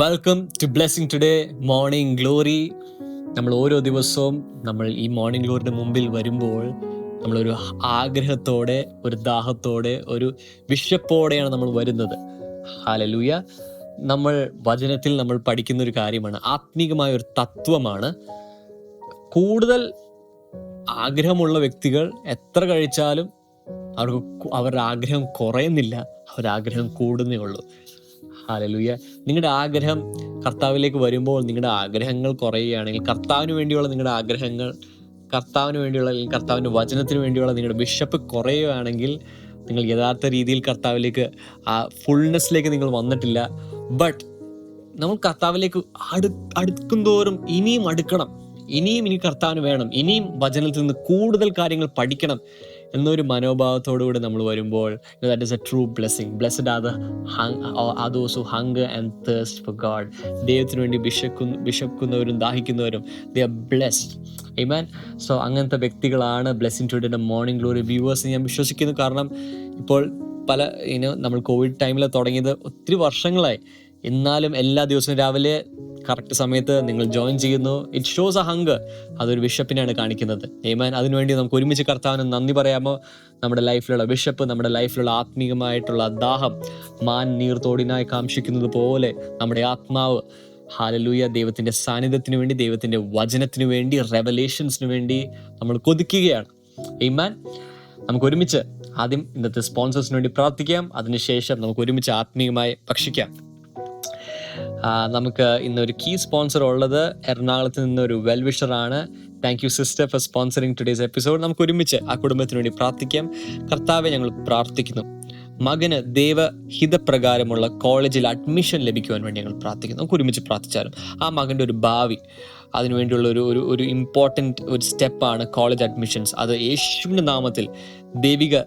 Welcome to blessing today morning glory നമ്മൾ ഓരോ ദിവസവും നമ്മൾ ഈ മോർണിംഗ് ഗ്ലോറിയുടെ മുമ്പിൽ വരുമ്പോൾ നമ്മളൊരു ആഗ്രഹത്തോടെ ഒരു ദാഹത്തോടെ ഒരു വിശപ്പോടെയാണ് നമ്മൾ വരുന്നത്. ഹാലലൂയ നമ്മൾ വചനത്തിൽ നമ്മൾ പഠിക്കുന്ന ഒരു കാര്യമാണ്. ആത്മീകമായ ഒരു തത്വമാണ്. കൂടുതൽ ആഗ്രഹമുള്ള വ്യക്തികൾ എത്ര കഴിച്ചാലും അവർക്ക് അവരുടെ ആഗ്രഹം കുറയുന്നില്ല. അവരുടെ ആഗ്രഹം കൂടുന്നേ ഉള്ളൂ. ഹാലലൂയ. നിങ്ങളുടെ ആഗ്രഹം കർത്താവിലേക്ക് വരുമ്പോൾ നിങ്ങളുടെ ആഗ്രഹങ്ങൾ കുറയുകയാണെങ്കിൽ കർത്താവിന് വേണ്ടിയുള്ള നിങ്ങളുടെ ആഗ്രഹങ്ങൾ കർത്താവിന് വേണ്ടിയുള്ള അല്ലെങ്കിൽ കർത്താവിന്റെ വചനത്തിന് വേണ്ടിയുള്ള നിങ്ങളുടെ ബിഷപ്പ് കുറയുകയാണെങ്കിൽ നിങ്ങൾ യഥാർത്ഥ രീതിയിൽ കർത്താവിലേക്ക് ആ ഫുൾനെസ്സിലേക്ക് നിങ്ങൾ വന്നിട്ടില്ല. ബട്ട് നമ്മൾ കർത്താവിലേക്ക് അടു അടുക്കും തോറും ഇനിയും അടുക്കണം. ഇനിയും ഇനി കർത്താവിന് വേണം. ഇനിയും വചനത്തിൽ നിന്ന് കൂടുതൽ കാര്യങ്ങൾ പഠിക്കണം. എന്നൊരു മനോഭാവത്തോടു കൂടി നമ്മൾ വരുമ്പോൾ that is a true blessing blessed are the ah those who hung and thirst for God ദൈവത്തിന് വേണ്ടി വിശക്കുന്ന വിശക്കുന്നവരും ദാഹിക്കുന്നവരും ദേ ആർ ബ്ലെസ്ഡ് ഇമാൻ സോ അങ്ങനത്തെ വ്യക്തികളാണ് ബ്ലെസ്സിങ് ടുഡേയുടെ മോർണിംഗ് ഗ്ലോറി വ്യൂവേഴ്സ് ഞാൻ വിശ്വസിക്കുന്നു. കാരണം ഇപ്പോൾ പല ഇനോ നമ്മൾ കോവിഡ് ടൈമിൽ തുടങ്ങിയത് ഒത്തിരി വർഷങ്ങളായി. എന്നാലും എല്ലാ ദിവസവും രാവിലെ കറക്റ്റ് സമയത്ത് നിങ്ങൾ ജോയിൻ ചെയ്യുന്നു. ഇറ്റ് ഷോസ് എ ഹങ്കർ അതൊരു ബിഷപ്പിനെയാണ് കാണിക്കുന്നത്. ഏമാൻ അതിനുവേണ്ടി നമുക്ക് ഒരുമിച്ച് കർത്താവിന് നന്ദി പറയാമോ? നമ്മുടെ ലൈഫിലുള്ള ബിഷപ്പ് നമ്മുടെ ലൈഫിലുള്ള ആത്മീയമായിട്ടുള്ള ദാഹം മാൻ നീർത്തോടിനായി കാംക്ഷിക്കുന്നത് പോലെ നമ്മുടെ ആത്മാവ്. ഹാലലൂയ ദൈവത്തിന്റെ സാന്നിധ്യത്തിന് വേണ്ടി ദൈവത്തിന്റെ വചനത്തിന് വേണ്ടി റെവലേഷൻസിന് വേണ്ടി നമ്മൾ കൊതിക്കുകയാണ്. ഏമാൻ നമുക്ക് ഒരുമിച്ച് ആദ്യം ഇന്നത്തെ സ്പോൺസേഴ്സിന് വേണ്ടി പ്രാർത്ഥിക്കാം. അതിനുശേഷം നമുക്ക് ഒരുമിച്ച് ആത്മീയമായി ഭക്ഷിക്കാം. നമുക്ക് ഇന്നൊരു കീ സ്പോൺസർ ഉള്ളത് എറണാകുളത്ത് നിന്നൊരു വെൽവിഷറാണ് thank you sister for sponsoring today's episode നമുക്ക് ഒരുമിച്ച് ആ കുടുംബത്തിന് വേണ്ടി പ്രാർത്ഥിക്കാം. കർത്താവെ ഞങ്ങൾ പ്രാർത്ഥിക്കുന്നു. മകന് ദൈവഹിതപ്രകാരമുള്ള കോളേജിൽ അഡ്മിഷൻ ലഭിക്കുവാൻ വേണ്ടി ഞങ്ങൾ പ്രാർത്ഥിക്കുന്നു. നമുക്ക് ഒരുമിച്ച് പ്രാർത്ഥിച്ചാലും ആ മകന്റെ ഒരു ഭാവി അതിനുവേണ്ടിയുള്ള ഒരു ഒരു ഒരു ഇമ്പോർട്ടന്റ് ഒരു സ്റ്റെപ്പാണ് കോളേജ് അഡ്മിഷൻസ് അത് യേശുവിന്റെ നാമത്തിൽ ദൈവിക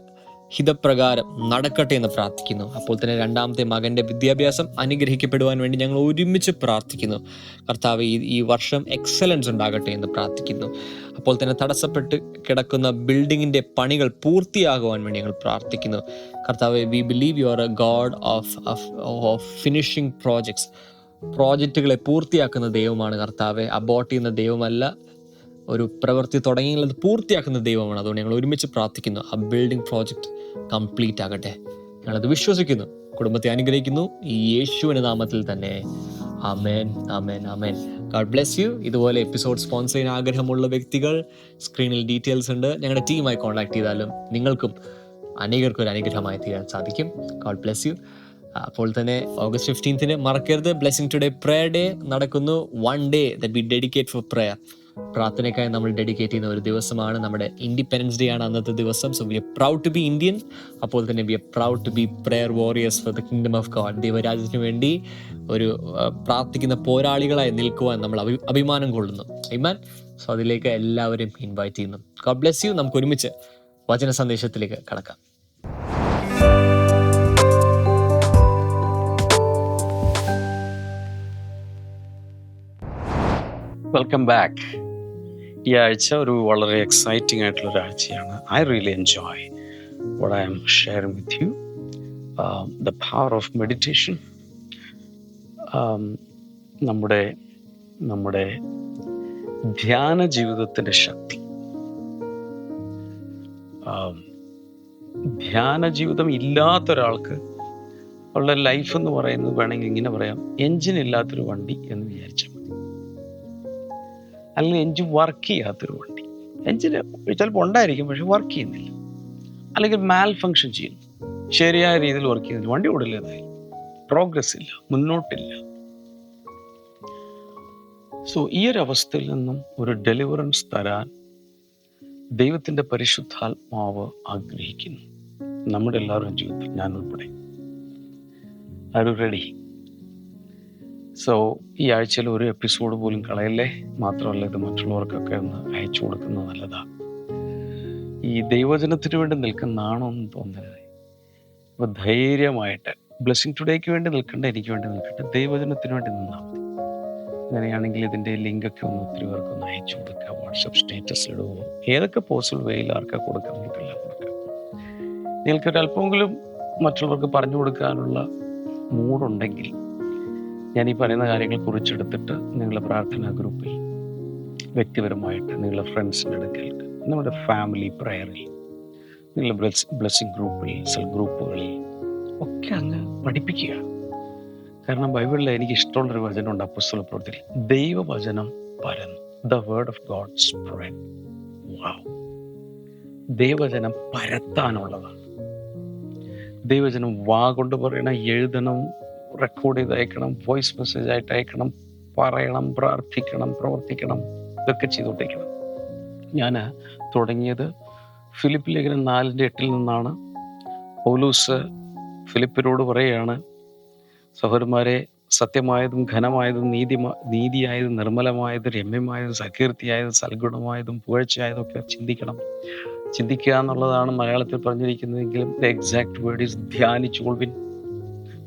ഹിതപ്രകാരം നടക്കട്ടെ എന്ന് പ്രാർത്ഥിക്കുന്നു. അപ്പോൾ തന്നെ രണ്ടാമത്തെ മകന്റെ വിദ്യാഭ്യാസം അനുഗ്രഹിക്കപ്പെടുവാൻ വേണ്ടി ഞങ്ങൾ ഒരുമിച്ച് പ്രാർത്ഥിക്കുന്നു. കർത്താവ് ഈ ഈ വർഷം എക്സലൻസ് ഉണ്ടാകട്ടെ എന്ന് പ്രാർത്ഥിക്കുന്നു. അപ്പോൾ തന്നെ തടസ്സപ്പെട്ട് കിടക്കുന്ന ബിൽഡിങ്ങിന്റെ പണികൾ പൂർത്തിയാകുവാൻ വേണ്ടി ഞങ്ങൾ പ്രാർത്ഥിക്കുന്നു. കർത്താവ് we believe you are a God of of finishing projects പ്രോജക്റ്റുകളെ പൂർത്തിയാക്കുന്ന ദൈവമാണ് കർത്താവ്. അബോട്ട് ചെയ്യുന്ന ദൈവമല്ല ഒരു പ്രവൃത്തി തുടങ്ങിയത് പൂർത്തിയാക്കുന്ന ദൈവമാണ്. അതുകൊണ്ട് ഞങ്ങൾ ഒരുമിച്ച് പ്രാർത്ഥിക്കുന്നു. ആ ബിൽഡിംഗ് പ്രോജക്റ്റ് കംപ്ലീറ്റ് ആകട്ടെ. ഞാനത് വിശ്വസിക്കുന്നു. കുടുംബത്തെ അനുഗ്രഹിക്കുന്നു. ഈ യേശുവിന്റെ നാമത്തിൽ തന്നെ. Amen amen amen God bless you. ഇതുപോലെ എപ്പിസോഡ് സ്പോൺസർ ചെയ്യാൻ ആഗ്രഹമുള്ള വ്യക്തികൾ സ്ക്രീനിൽ ഡീറ്റെയിൽസ് ഉണ്ട്. ഞങ്ങളുടെ ടീമായി കോൺടാക്ട് ചെയ്താലും നിങ്ങൾക്കും അനേകർക്കും ഒരു അനുഗ്രഹമായി തീരാൻ സാധിക്കും. God bless you. അപ്പോൾ തന്നെ ഓഗസ്റ്റ് ഫിഫ്റ്റീൻത്തിന് മറക്കരുത്. ബ്ലെസ്സിങ് ടുഡേ പ്രയർ ഡേ നടക്കുന്നു. One day that be dedicate for prayer പ്രാർത്ഥനയ്ക്കായി നമ്മൾ ഡെഡിക്കേറ്റ് ചെയ്യുന്ന ഒരു ദിവസമാണ് നമ്മുടെ ഇൻഡിപെൻഡൻസ് ഡേ ആണ് അന്നത്തെ ദിവസം. So we a proud to be Indian അപ്പോൾ തന്നെ we a proud to be prayer warriors for the kingdom of God ദൈവരാജ്യത്തിന് വേണ്ടി ഒരു പ്രാർത്ഥിക്കുന്ന പോരാളികളായി നിൽക്കുവാൻ നമ്മൾ അഭി അഭിമാനം കൊള്ളുന്നു. ഐമാൻ സോ അതിലേക്ക് എല്ലാവരെയും ഇൻവൈറ്റ് ചെയ്യുന്നു. ഗോഡ് ബ്ലെസ് യു നമുക്ക് ഒരുമിച്ച് വചന സന്ദേശത്തിലേക്ക് കടക്കാം. വെൽക്കം ബാക്ക് ഈ ആഴ്ച ഒരു വളരെ എക്സൈറ്റിംഗ് ആയിട്ടുള്ള ഒരു ആഴ്ചയാണ്. I really enjoy what I am sharing with you the power of meditation നമ്മുടെ നമ്മുടെ ധ്യാന ജീവിതത്തിന്റെ ശക്തി. Um, ധ്യാന ജീവിതം ഇല്ലാത്ത ഒരാൾക്ക് ഉള്ള ലൈഫ് എന്ന് പറയുന്നത് വേണമെങ്കിൽ ഇങ്ങനെ പറയാം. എൻജിൻ ഇല്ലാത്തൊരു വണ്ടി എന്ന് വിചാരിച്ചാൽ മതി അല്ലെങ്കിൽ എഞ്ചിൻ വർക്ക് ചെയ്യാത്തൊരു വണ്ടി. എഞ്ചിൻ ചിലപ്പോൾ ഉണ്ടായിരിക്കും പക്ഷെ വർക്ക് ചെയ്യുന്നില്ല. അല്ലെങ്കിൽ മാൽ ഫങ്ഷൻ ചെയ്യുന്നു. ശരിയായ രീതിയിൽ വർക്ക് ചെയ്യുന്നില്ല. വണ്ടി ഓടില്ല എന്തായാലും പ്രോഗ്രസ് ഇല്ല. മുന്നോട്ടില്ല. സോ ഈ ഒരു അവസ്ഥയിൽ നിന്നും ഒരു ഡെലിവറൻസ് തരാൻ ദൈവത്തിന്റെ പരിശുദ്ധാത്മാവ് ആഗ്രഹിക്കുന്നു. നമ്മുടെ എല്ലാവരുടെയും ജീവിതത്തിൽ ഞാൻ ഉൾപ്പെടെ. ആരും റെഡി സോ ഈ ആഴ്ചയിൽ ഒരു എപ്പിസോഡ് പോലും കളയല്ലേ? മാത്രമല്ല ഇത് മറ്റുള്ളവർക്കൊക്കെ ഒന്ന് അയച്ചു കൊടുക്കുന്നത് നല്ലതാണ് ഈ ദൈവജനത്തിന് വേണ്ടി നിൽക്കുന്നതാണോ എന്ന് തോന്നരുത്. അപ്പോൾ ധൈര്യമായിട്ട് ബ്ലെസ്സിങ് ടുഡേക്ക് വേണ്ടി നിൽക്കണ്ട എനിക്ക് വേണ്ടി നിൽക്കട്ടെ ദൈവജനത്തിന് വേണ്ടി നിന്നാൽ മതി. അങ്ങനെയാണെങ്കിൽ ഇതിന്റെ ലിങ്കൊക്കെ ഒന്ന് ഒത്തിരി പേർക്ക് ഒന്ന് അയച്ചു കൊടുക്കുക. വാട്സപ്പ് സ്റ്റേറ്റസ് ഇടുമോ ഏതൊക്കെ പോസിബിൾ വേയിൽ ആർക്കാ കൊടുക്കാം നിങ്ങൾക്കെല്ലാം കൊടുക്കാം. നിങ്ങൾക്ക് ഒരല്പമെങ്കിലും മറ്റുള്ളവർക്ക് പറഞ്ഞു കൊടുക്കാനുള്ള മൂഡുണ്ടെങ്കിൽ ഞാൻ ഈ പറയുന്ന കാര്യങ്ങൾ കുറിച്ചെടുത്തിട്ട് നിങ്ങളുടെ പ്രാർത്ഥനാ ഗ്രൂപ്പിൽ വ്യക്തിപരമായിട്ട് നിങ്ങളുടെ ഫ്രണ്ട്സിന്റെ അടുക്കൽ നമ്മുടെ ഫാമിലി പ്രയറിൽ നിങ്ങളുടെ ബ്ലസ് ബ്ലെസ്സിങ് ഗ്രൂപ്പിൽ സെൽ ഗ്രൂപ്പുകളിൽ ഒക്കെ അങ്ങ് പഠിപ്പിക്കുക. കാരണം ബൈബിളിൽ എനിക്ക് ഇഷ്ടമുള്ളൊരു വചനമുണ്ട് അപ്പുസ്തല പ്രവൃത്തിയിൽ. ദൈവവചനം പരന്നു. The word of God spread വാവ് പരത്താനുള്ളതാണ്. ദൈവവചനം വാ കൊണ്ട് പറയണം എഴുതണം റെക്കോർഡ് ചെയ്ത് അയക്കണം വോയിസ് മെസ്സേജ് ആയിട്ട് അയക്കണം പറയണം പ്രാർത്ഥിക്കണം പ്രവർത്തിക്കണം ഇതൊക്കെ ചെയ്തുകൊണ്ടിരിക്കണം. ഞാൻ തുടങ്ങിയത് ഫിലിപ്പ് ലേഖനം നാലിന്റെ എട്ടിൽ നിന്നാണ്. പൗലൂസ് ഫിലിപ്പിനോട് പറയുകയാണ് സഹോദരന്മാരെ സത്യമായതും ഘനമായതും നീതി നീതിയായതും നിർമ്മലമായതും രമ്യമായതും സകീർത്തിയായതും സൽഗുണമായതും പുകഴ്ചയായതും ഒക്കെ ചിന്തിക്കണം. ചിന്തിക്കുക എന്നുള്ളതാണ് മലയാളത്തിൽ പറഞ്ഞിരിക്കുന്നതെങ്കിലും ദ എക്സാക്ട് വേർഡ് ഈസ് ധ്യാനിച്ചുകൊള്ളുവിൻ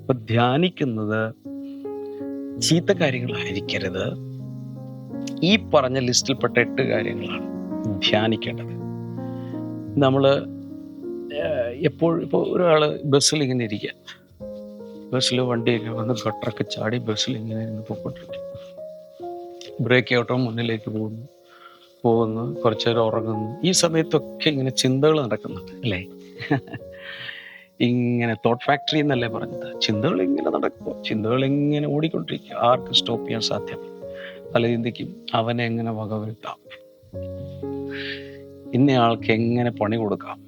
അപ്പൊ ധ്യാനിക്കുന്നത് ചീത്ത കാര്യങ്ങളായിരിക്കരുത്. ഈ പറഞ്ഞ ലിസ്റ്റിൽപ്പെട്ട എട്ട് കാര്യങ്ങളാണ് ധ്യാനിക്കേണ്ടത്. നമ്മൾ എപ്പോഴും ഇപ്പോൾ ഒരാൾ ബസ്സിൽ ഇങ്ങനെ ഇരിക്കുക ബസ്സിൽ വണ്ടിയൊക്കെ വന്ന് ഗട്ടറൊക്കെ ചാടി ബസ്സിൽ ഇങ്ങനെ ഇരുന്ന് പോയിക്കൊണ്ടിരിക്കും ബ്രേക്ക് ഔട്ടോ മുന്നിലേക്ക് പോകുന്നു പോകുന്നു കുറച്ചു നേരം ഉറങ്ങുന്നു. ഈ സമയത്തൊക്കെ ഇങ്ങനെ ചിന്തകൾ നടക്കുന്നുണ്ട് അല്ലേ? ഇങ്ങനെ തോട്ട് ഫാക്ടറി എന്നല്ലേ പറഞ്ഞത്? ചിന്തകൾ ഇങ്ങനെ നടക്കും ചിന്തകൾ ഇങ്ങനെ ഓടിക്കൊണ്ടിരിക്കുക. ആർക്ക് സ്റ്റോപ്പ് ചെയ്യാൻ സാധ്യമല്ല പല ചിന്തിക്കും അവനെ എങ്ങനെ വകവരുത്താം? ഇന്നയാൾക്ക് എങ്ങനെ പണി കൊടുക്കാം?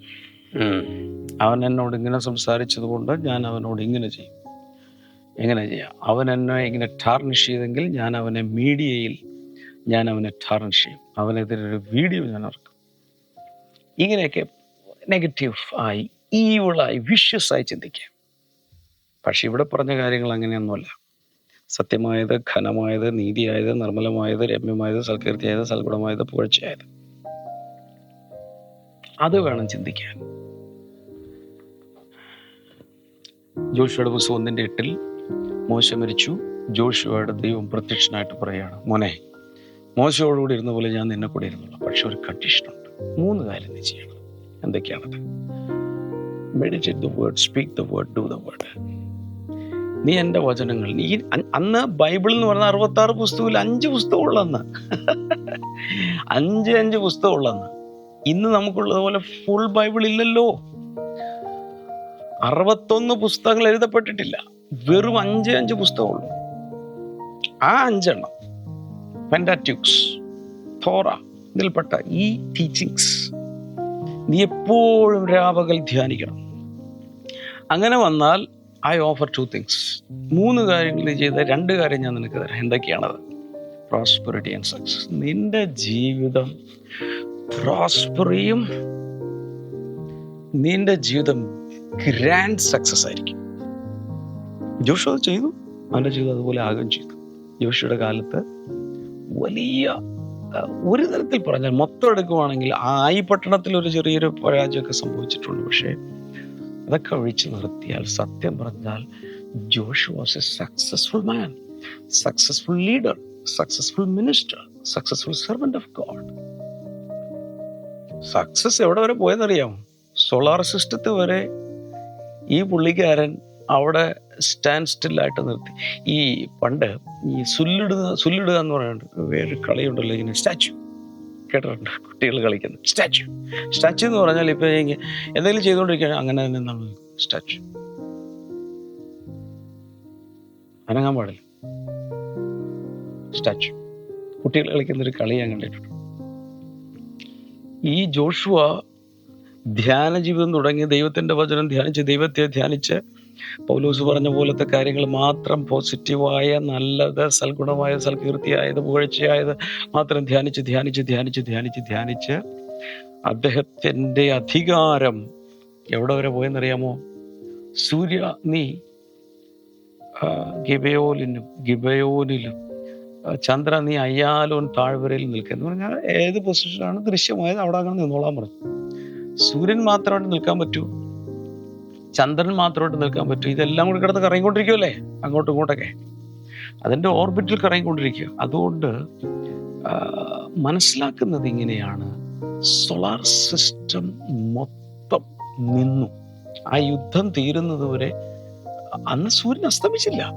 അവൻ എന്നോട് ഇങ്ങനെ സംസാരിച്ചത് കൊണ്ട് ഞാൻ അവനോട് ഇങ്ങനെ ചെയ്യും. എങ്ങനെ ചെയ്യാം? അവൻ എന്നെ ഇങ്ങനെ ടാർണിഷ് ചെയ്തെങ്കിൽ ഞാൻ അവനെ മീഡിയയിൽ ഞാൻ അവനെ ടാർണിഷ് ചെയ്യും. അവനെതിരെ ഒരു വീഡിയോ ഞാൻ ഇറക്കും. ഇങ്ങനെയൊക്കെ നെഗറ്റീവ് ആയി ഈവിളായി വിഷ്യസായി ചിന്തിക്കുക. പക്ഷെ ഇവിടെ പറഞ്ഞ കാര്യങ്ങൾ അങ്ങനെയൊന്നുമല്ല. സത്യമായത് ഘനമായത് നീതിയായത് നിർമ്മലമായത് രമ്യമായത് സൽകീർത്തിയായത് സൽഗുണമായത് പുകഴ്ചയായത്. അത് വേണം ചിന്തിക്കാൻ. ജോഷുവയുടെ പുസ്തകം ഒന്നിന്റെ എട്ടിൽ മോശ മരിച്ചു. ജോഷുവയുടെ ദൈവം പ്രത്യക്ഷനായിട്ട് പറയുകയാണ് മോനെ മോശയോടുകൂടി ഇരുന്ന പോലെ ഞാൻ നിന്നെ കൂടെ ഇരുന്നുള്ളൂ പക്ഷെ ഒരു കണ്ടീഷനുണ്ട് മൂന്ന് കാര്യം നീ ചെയ്യണം. എന്തൊക്കെയാണത്? Meditate the word speak the word do the word നീ എന്റെ വചനങ്ങൾ നീ അന്ന് ബൈബിൾ എന്ന് പറഞ്ഞ അറുപത്തി ആറ് പുസ്തകത്തിൽ അഞ്ച് പുസ്തകം ഉള്ളന്ന് അഞ്ച് അഞ്ച് പുസ്തകം ഉള്ളന്ന് ഇന്ന് നമുക്കുള്ളതുപോലെ ഫുൾ ബൈബിൾ ഇല്ലല്ലോ. അറുപത്തൊന്ന് പുസ്തകങ്ങൾ എഴുതപ്പെട്ടിട്ടില്ല. വെറും അഞ്ച് അഞ്ച് പുസ്തകമുള്ളൂ. ആ അഞ്ചെണ്ണം പെൻഡാറ്റ്യൂക്സ് തോറ ഇതിൽപ്പെട്ട ഈ ടീച്ചിങ്സ് നീ എപ്പോഴും രാപകൽ ധ്യാനിക്കണം. അങ്ങനെ വന്നാൽ ഐ ഓഫർ ടു തിങ്സ് മൂന്ന് കാര്യങ്ങൾ ചെയ്ത രണ്ട് കാര്യം ഞാൻ നിനക്ക് തരാം. എന്തൊക്കെയാണത്? പ്രോസ്പെറിറ്റി ആൻഡ് സക്സസ് നിന്റെ ജീവിതം പ്രോസ്പെറിയും നിന്റെ ജീവിതം ഗ്രാൻഡ് സക്സസ് ആയിരിക്കും. ജോഷു അത് ചെയ്തു. അവന്റെ ജീവിതം അതുപോലെ ആകുകയും ചെയ്തു. ജോഷിയുടെ കാലത്ത് വലിയ ഒരു തരത്തിൽ പറഞ്ഞാൽ മൊത്തം എടുക്കുവാണെങ്കിൽ ആയി പട്ടണത്തിൽ ഒരു ചെറിയൊരു പരാജയമൊക്കെ സംഭവിച്ചിട്ടുണ്ട്. പക്ഷേ അതൊക്കെ ഒഴിച്ചു നിർത്തിയാൽ സത്യം പറഞ്ഞാൽ Josh was a successful man successful leader successful minister successful servant of God. Success എവിടെ വരെ പോയെന്നറിയാം സോളാർ സിസ്റ്റത്തെ വരെ ഈ പുള്ളിക്കാരൻ അവിടെ സ്റ്റാൻഡ് സ്റ്റില്ലായിട്ട് നിർത്തി. ഈ പണ്ട് ഈ സുല്ലിടുക സുല്ലിടുക എന്ന് പറയുന്നത് വേറൊരു കളിയുണ്ടല്ലോ ഇങ്ങനെ സ്റ്റാച്ചു. കേട്ടിട്ടുണ്ട്? കുട്ടികൾ കളിക്കുന്നത് സ്റ്റാച്ചു. സ്റ്റാച്ചു എന്ന് പറഞ്ഞാൽ ഇപ്പം എന്തെങ്കിലും ചെയ്തുകൊണ്ടിരിക്കുകയാണ് അങ്ങനെ തന്നെ നമ്മൾ സ്റ്റാച്ചു. അനങ്ങാൻ പാടില്ല. സ്റ്റാച്ചു. കുട്ടികൾ കളിക്കുന്ന ഒരു കളി ഞാൻ കണ്ടിട്ടുണ്ട്. ഈ ജോഷുവ ധ്യാന ജീവിതം തുടങ്ങി ദൈവത്തിന്റെ വചനം ധ്യാനിച്ച് ദൈവത്തെ ധ്യാനിച്ച് പൗലൂസ് പറഞ്ഞ പോലത്തെ കാര്യങ്ങൾ മാത്രം പോസിറ്റീവായ നല്ലത് സൽഗുണമായ സൽകീർത്തിയായത് പുകഴ്ചയായത് മാത്രം ധ്യാനിച്ച് ധ്യാനിച്ച് ധ്യാനിച്ച് ധ്യാനിച്ച് ധ്യാനിച്ച് അദ്ദേഹത്തിന്റെ അധികാരം എവിടെ വരെ പോയെന്നറിയാമോ? സൂര്യ നീ ഗിബയോലിനും ഗിബയോനിലും ചന്ദ്ര നീ അയ്യാലോൻ താഴ്വരയിൽ നിൽക്കുക എന്ന് പറഞ്ഞാൽ ഏത് പൊസിഷനാണ് ദൃശ്യമായത്? അവിടെ അങ്ങനെ നിന്നോളാൻ പറഞ്ഞു. സൂര്യൻ മാത്രമായിട്ട് നിൽക്കാൻ പറ്റൂ. ചന്ദ്രൻ മാത്രമായിട്ട് നിൽക്കാൻ പറ്റും. ഇതെല്ലാം കൂടി കിടന്ന് കറങ്ങിക്കൊണ്ടിരിക്കുമല്ലേ അങ്ങോട്ടും ഇങ്ങോട്ടൊക്കെ. അതിന്റെ ഓർബിറ്റിൽ കറങ്ങിക്കൊണ്ടിരിക്കുക. അതുകൊണ്ട് മനസ്സിലാക്കുന്നത് ഇങ്ങനെയാണ്. സോളാർ സിസ്റ്റം മൊത്തം നിന്നു. ആ യുദ്ധം തീരുന്നത് വരെ അന്ന് സൂര്യൻ അസ്തമിച്ചില്ല.